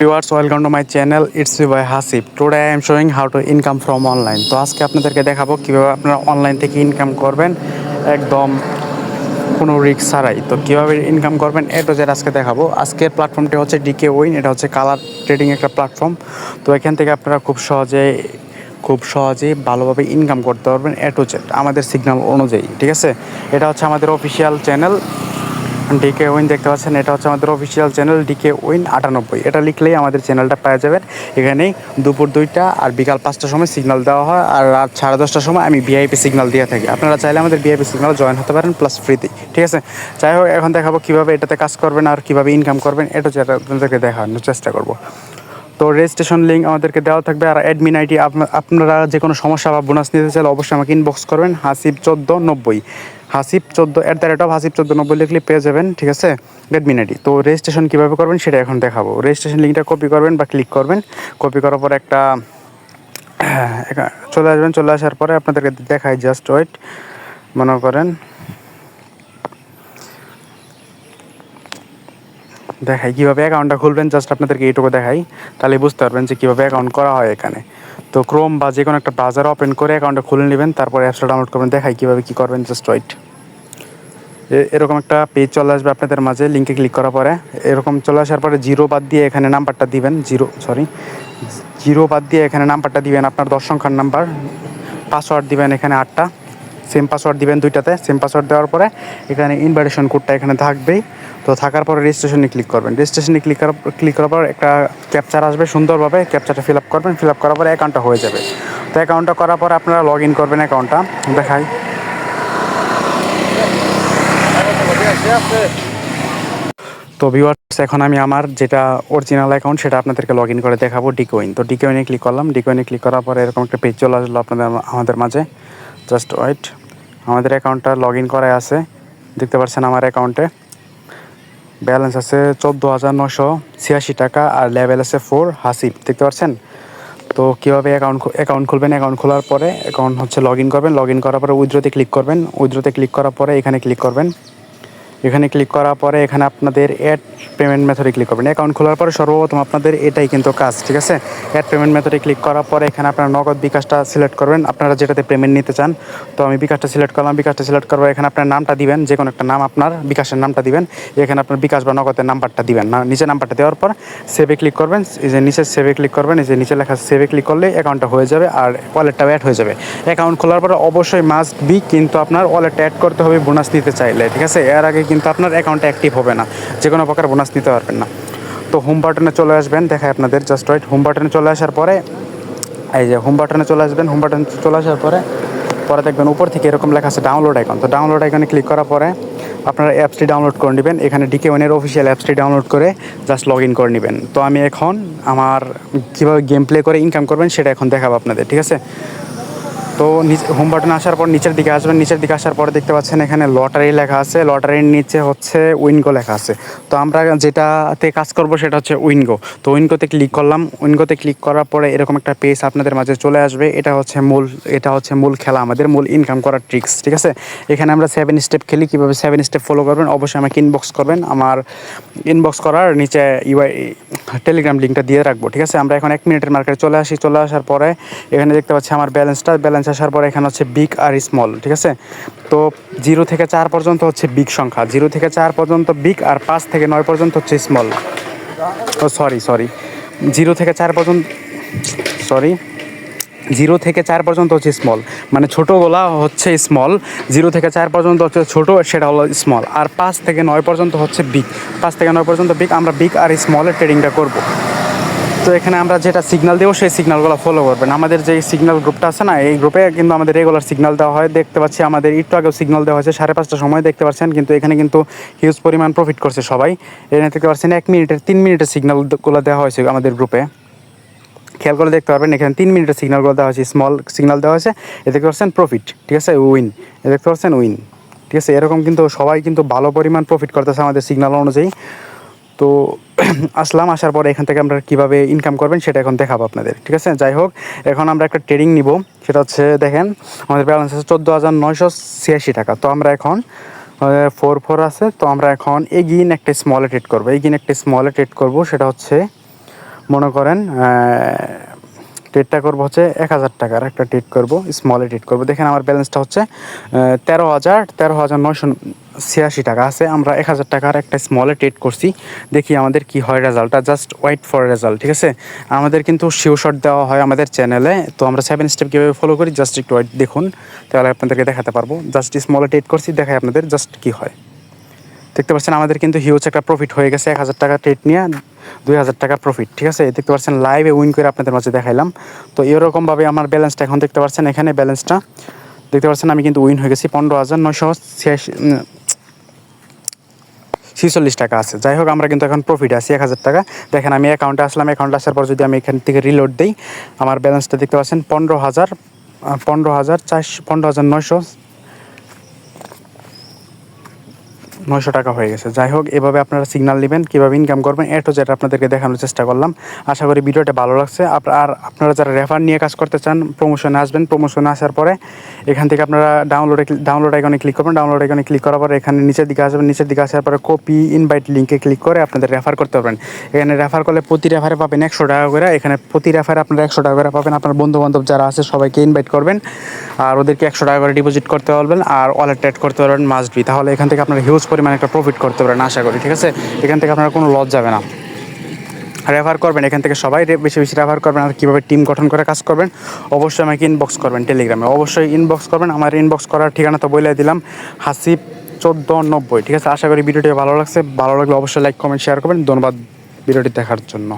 welcome to my channel. It's me by hasib. Today i am showing how to income from online. তো আজকে আপনাদেরকে দেখাবো কীভাবে আপনারা অনলাইন থেকে ইনকাম করবেন। একদম কোনো রিস্ক ছাড়াই। তো কীভাবে ইনকাম করবেন এটা যে আজকে দেখাবো। আজকের প্ল্যাটফর্মটি হচ্ছে ডিকে উইন এটা হচ্ছে কালার ট্রেডিং একটা প্ল্যাটফর্ম তো এখান থেকে আপনারা খুব সহজে, খুব সহজেই ভালোভাবে ইনকাম করতে পারবেন এ টু জেড, আমাদের সিগন্যাল অনুযায়ী, ঠিক আছে? এটা হচ্ছে আমাদের অফিসিয়াল চ্যানেল ডিকে উইন দেখতে পাচ্ছেন, এটা হচ্ছে আমাদের অফিসিয়াল চ্যানেল ডিকে উইন আটানব্বই। এটা লিখলেই আমাদের চ্যানেলটা পাওয়া যাবেন এখানেই দুপুর দুইটা আর বিকাল পাঁচটার সময় সিগনাল দেওয়া হয় আর রাত সাড়ে দশটার সময় আমি ভিআইপি সিগনাল দিয়ে থাকি। আপনারা চাইলে আমাদের ভিআইপি সিগনাল জয়েন হতে পারেন প্লাস ফ্রিতে ঠিক আছে? যাই হোক, এখন দেখাবো কীভাবে এটাতে কাজ করবেন আর কীভাবে ইনকাম করবেন, এটা আপনাদেরকে দেখানোর চেষ্টা করব। তো রেজিস্ট্রেশন লিঙ্ক আমাদেরকে দেওয়া থাকবে আর অ্যাডমিন আইডি আপনারা যে কোনো সমস্যা বা বোনাস নিতে চাইলে অবশ্যই আমাকে ইনবক্স করবেন, হাসিব চোদ্দ নব্বই। হাসিব চোদ্দ at the rate of Hasib চোদ্দ নব্বই লিখলে পেয়ে যাবেন, ঠিক আছে? অ্যাডমিন আইডি তো রেজিস্ট্রেশন কীভাবে করবেন সেটা এখন দেখাবো। রেজিস্ট্রেশন লিঙ্কটা কপি করবেন বা ক্লিক করবেন। কপি করার পর একটা একা- চলে আসবেন, চলে আসার পরে আপনাদেরকে দেখাই জাস্ট ওয়েট মনে করেন। দেখাই, কীভাবে অ্যাকাউন্টটা খুলবেন জাস্ট আপনাদেরকে এইটুকু দেখাই, তাহলে বুঝতে পারবেন যে কীভাবে অ্যাকাউন্ট করা হয় এখানে। তো ক্রোম বা যে কোনো একটা ব্রাউজার ওপেন করে অ্যাকাউন্টটা খুলে নেবেন, তারপরে অ্যাপসটা ডাউনলোড করবেন, দেখাই কীভাবে কী করবেন জাস্ট ওয়েট এরকম একটা পেজ চলে আসবে আপনাদের মাঝে লিঙ্কে ক্লিক করার পরে। এরকম চলে আসার পরে জিরো বাদ দিয়ে এখানে নাম্বারটা দিবেন, জিরো সরি জিরো বাদ দিয়ে এখানে নাম্বারটা দিবেন আপনার দশ সংখ্যার নাম্বার পাসওয়ার্ড দিবেন এখানে আটটা সেম পাসওয়ার্ড দিবেন দুইটাতে সেম পাসওয়ার্ড দেওয়ার পরে এখানে ইনভাইটেশন কোডটা এখানে থাকবেই। তো থাকার পরে রেজিস্ট্রেশনে ক্লিক করবেন। রেজিস্ট্রেশনে ক্লিক করার ক্লিক করার পর একটা ক্যাপচার আসবে সুন্দরভাবে ক্যাপচারটা ফিল আপ করবেন ফিল আপ করার পরে অ্যাকাউন্টটা হয়ে যাবে। তো অ্যাকাউন্টটা করার পর আপনারা লগ ইন করবেন অ্যাকাউন্টটা দেখাই। তো ভিউয়ার্স এখন আমি আমার যেটা অরিজিনাল অ্যাকাউন্ট সেটা আপনাদেরকে লগ ইন করে দেখাবো ডিকোইন তো ডিকোইনে ক্লিক করলাম। ডিকোইনে ক্লিক করার পরে এরকম একটা পেজ চলে আসলো আপনাদের আমাদের মাঝে। জাস্ট ওয়েট আমাদের অ্যাকাউন্টটা লগ ইন করাই আছে। দেখতে পাচ্ছেন আমার অ্যাকাউন্টে ব্যালেন্স আছে চোদ্দ হাজার নশো ছিয়াশি টাকা আর লেভেল আছে ফোর হাসিব, দেখতে পাচ্ছেন? তো কীভাবে অ্যাকাউন্ট অ্যাকাউন্ট খুলবেন? অ্যাকাউন্ট খোলার পরে অ্যাকাউন্ট হচ্ছে লগ ইন করবেন। লগ ইন করার পরে উইথড্রোতে ক্লিক করবেন। উইথড্রোতে ক্লিক করার পরে এখানে ক্লিক করবেন। এখানে ক্লিক করার পরে এখানে আপনাদের অ্যাড পেমেন্ট মেথডে ক্লিক করবেন। অ্যাকাউন্ট খোলার পরে সর্বপ্রথম আপনাদের এটাই কিন্তু কাজ, ঠিক আছে? অ্যাড পেমেন্ট মেথডে ক্লিক করার পরে এখানে আপনারা নগদ বিকাশটা সিলেক্ট করবেন। আপনারা যেটাতে পেমেন্ট নিতে চান, তো আমি বিকাশটা সিলেক্ট করলাম। বিকাশটা সিলেক্ট করব এখানে আপনার নামটা দিবেন যে কোনো একটা নাম আপনার বিকাশের নামটা দিবেন। এখানে আপনার বিকাশ বা নগদের নাম্বারটা দিবেন। না, নিচে নাম্বারটা দেওয়ার পর সেভে ক্লিক করবেন। এই যে নিচে সেভে ক্লিক করবেন, এই যে নিচে লেখা সেভে ক্লিক করলে অ্যাকাউন্টটা হয়ে যাবে আর ওয়ালেটটাও অ্যাড হয়ে যাবে। অ্যাকাউন্ট খোলার পরে অবশ্যই মাস্ট বি কিন্তু আপনার ওয়ালেটটা অ্যাড করতে হবে বোনাস নিতে চাইলে, ঠিক আছে? এর আগে কিন্তু আপনার অ্যাকাউন্টটা অ্যাক্টিভ হবে না। যে কোনো প্রকার বোনাস নিতে পারবেন না। তো হোম বাটনে চলে আসবেন দেখায় আপনাদের জাস্ট ওয়েট হোম বাটনে চলে আসার পরে, এই যে হোম বাটনে চলে আসবেন হোম বাটনে চলে আসার পরে পরে দেখবেন উপর থেকে এরকম লেখা আছে ডাউনলোড আইকন তো ডাউনলোড আইকনে ক্লিক করার পরে আপনারা অ্যাপসটি ডাউনলোড করে নেবেন। এখানে ডিকে ওয়ানের অফিসিয়াল অ্যাপসটি ডাউনলোড করে জাস্ট লগ ইন করে নেবেন। তো আমি এখন আমার কীভাবে গেম প্লে করে ইনকাম করবেন সেটা এখন দেখাবো আপনাদের, ঠিক আছে? তো হোম বাটনে আসার পর নিচের দিকে আসবেন। নিচের দিকে আসার পরে দেখতে পাচ্ছেন এখানে লটারি লেখা আছে। লটারির নিচে হচ্ছে উইনগো লেখা আছে। তো আমরা যেটাতে কাজ করব সেটা হচ্ছে উইনগো তো উইনগোতে ক্লিক করলাম। উইনগোতে ক্লিক করার পরে এরকম একটা পেজ আপনাদের মাঝে চলে আসবে। এটা হচ্ছে মূল এটা হচ্ছে মূল খেলা আমাদের, মূল ইনকাম করার ট্রিক্স ঠিক আছে? এখানে আমরা সেভেন স্টেপ খেলি, কীভাবে সেভেন স্টেপ ফলো করবেন, অবশ্যই আমাকে ইনবক্স করবেন। আমার ইনবক্স করার নিচে ইউআই টেলিগ্রাম লিঙ্কটা দিয়ে রাখব, ঠিক আছে? আমরা এখন এক মিনিটের মার্কেটে চলে আসি। চলে আসার পরে এখানে দেখতে পাচ্ছি আমার ব্যালেন্সটা ব্যালেন্স আসার পরে এখানে হচ্ছে বিগ আর স্মল ঠিক আছে? তো জিরো থেকে চার পর্যন্ত হচ্ছে বিগ সংখ্যা। জিরো থেকে চার পর্যন্ত বিগ আর পাঁচ থেকে নয় পর্যন্ত হচ্ছে স্মল ও সরি সরি জিরো থেকে চার পর্যন্ত সরি জিরো থেকে চার পর্যন্ত হচ্ছে স্মল মানে ছোটোগুলা হচ্ছে স্মল জিরো থেকে চার পর্যন্ত হচ্ছে ছোটো, সেটা হলো স্মল আর পাঁচ থেকে নয় পর্যন্ত হচ্ছে বিগ পাঁচ থেকে নয় পর্যন্ত বিগ আমরা বিগ আর স্মলের ট্রেডিংটা করব। তো এখানে আমরা যেটা সিগনাল দেবো, সেই সিগনালগুলো ফলো করবেন। আমাদের যে সিগনাল গ্রুপটা আছে না, এই গ্রুপে কিন্তু আমাদের রেগুলার সিগনাল দেওয়া হয়। দেখতে পাচ্ছি আমাদের একটু আগেও সিগনাল দেওয়া হয়েছে, সাড়ে পাঁচটার সময় দেখতে পাচ্ছেন, কিন্তু এখানে কিন্তু হিউজ পরিমাণ প্রফিট করছে সবাই। এখানে দেখতে পাচ্ছেন এক মিনিটের, তিন মিনিটের সিগনালগুলো দেওয়া হয়েছে আমাদের গ্রুপে খেয়াল করে দেখতে পারবেন, এখানে তিন মিনিটের সিগন্যালগুলো দেওয়া হয়েছে স্মল সিগনাল দেওয়া হয়েছে। এ দেখতে পাচ্ছেন প্রফিট ঠিক আছে? উইন এ দেখতে পাচ্ছেন উইন ঠিক আছে? এরকম কিন্তু সবাই কিন্তু ভালো পরিমাণ প্রফিট করতেছে আমাদের সিগন্যাল অনুযায়ী। তো আসলাম, আসার পরে এখান থেকে আমরা কীভাবে ইনকাম করবেন সেটা এখন দেখাবো আপনাদের, ঠিক আছে? যাই হোক, এখন আমরা একটা ট্রেডিং নিব, সেটা হচ্ছে দেখেন, আমাদের ব্যালেন্স আছে চোদ্দ হাজার নয়শো ছিয়াশি টাকা। তো আমরা এখন ফোর ফোর আছে, তো আমরা এখন এগিন একটা স্মলে ট্রেড করব। এগিন একটা স্মলে ট্রেড করব, সেটা হচ্ছে, মনে করেন ট্রেডটা করব হচ্ছে এক হাজার টাকার। একটা ট্রেড করব স্মলে ট্রেড করব। দেখেন আমার ব্যালেন্সটা হচ্ছে তেরো হাজার তেরো হাজার নয়শো ছিয়াশি টাকা আছে। আমরা এক হাজার টাকার একটা স্মলে ট্রেড করছি। দেখি আমাদের কি হয় রেজাল্টটা জাস্ট ওয়েট ফর রেজাল্ট ঠিক আছে? আমাদের কিন্তু শিও শট দেওয়া হয় আমাদের চ্যানেলে তো আমরা সেভেন স্টেপ কীভাবে ফলো করি? জাস্ট একটু ওয়েট দেখুন। তাহলে আপনাদেরকে দেখাতে পারব। জাস্ট স্মলে ট্রেড করছি, দেখাই আপনাদের জাস্ট কি হয়। দেখতে পাচ্ছেন আমাদের কিন্তু হিউজ একটা প্রফিট হয়ে গেছে, এক হাজার টাকা ট্রেড নিয়ে দুই হাজার টাকা প্রফিট ঠিক আছে? দেখতে পাচ্ছেন লাইভে উইন করে আপনাদের মাঝে দেখাইলাম। তো এরকমভাবে আমার ব্যালেন্সটা এখন দেখতে পাচ্ছেন, এখানে ব্যালেন্সটা দেখতে পাচ্ছেন আমি কিন্তু উইন হয়ে গেছি পনেরো হাজার ছিয়াশি ছিচল্লিশ টাকা আছে। যাই হোক, আমরা কিন্তু এখন প্রফিট আছি এক হাজার টাকা। দেখেন আমি অ্যাকাউন্টে আসলাম অ্যাকাউন্টে আসার পর যদি আমি এখান থেকে রিলোড দিই, আমার ব্যালেন্সটা দেখতে পাচ্ছেন পনেরো হাজার পনেরো হাজার চারশো, পনেরো হাজার নয়শো নয়শো টাকা হয়ে গেছে। যাই হোক, এভাবে আপনারা সিগনাল নেবেন, কীভাবে ইনকাম করবেন এটো যেটা আপনাদেরকে দেখানোর চেষ্টা করলাম। আশা করি ভিডিওটা ভালো লাগছে। আর আপনারা যারা রেফার নিয়ে কাজ করতে চান প্রমোশনে আসবেন। প্রমোশনে আসার পরে এখান থেকে আপনারা ডাউনলোডে ডাউনলোড আইকনে ক্লিক করবেন। ডাউনলোড আইকনে ক্লিক করার পরে এখানে নিচের দিকে আসবেন। নিচের দিকে আসার পরে কপি ইনভাইট লিঙ্কে ক্লিক করে আপনাদের রেফার করতে পারবেন। এখানে রেফার করলে প্রতি রেফারে পাবেন একশো টাকা করে। এখানে প্রতি রেফারে আপনারা একশো টাকা করে পাবেন। আপনার বন্ধু বান্ধব যারা আছে, সবাইকে ইনভাইট করবেন। আর ওদেরকে একশো টাকা করে ডিপোজিট করতে পারবেন। আর ওয়ালেট ট্রেড করতে পারবেন। মাস্ট বি তাহলে এখান থেকে আপনারা হিউজ পরিমাণে একটা প্রফিট করতে পারেন, আশা করি, ঠিক আছে? এখান থেকে আপনারা কোনো লস যাবে না। রেফার করবেন, এখান থেকে সবাই বেশি বেশি রেফার করবেন আর কীভাবে টিম গঠন করে কাজ করবেন, অবশ্যই আমাকে ইনবক্স করবেন টেলিগ্রামে অবশ্যই ইনবক্স করবেন, আমার ইনবক্স করার ঠিকানা তো বলে দিলাম, হাসিব চোদ্দ নব্বই ঠিক আছে? আশা করি ভিডিওটি ভালো লাগছে। ভালো লাগলে অবশ্যই লাইক কমেন্ট শেয়ার করবেন। ধন্যবাদ ভিডিওটি দেখার জন্য।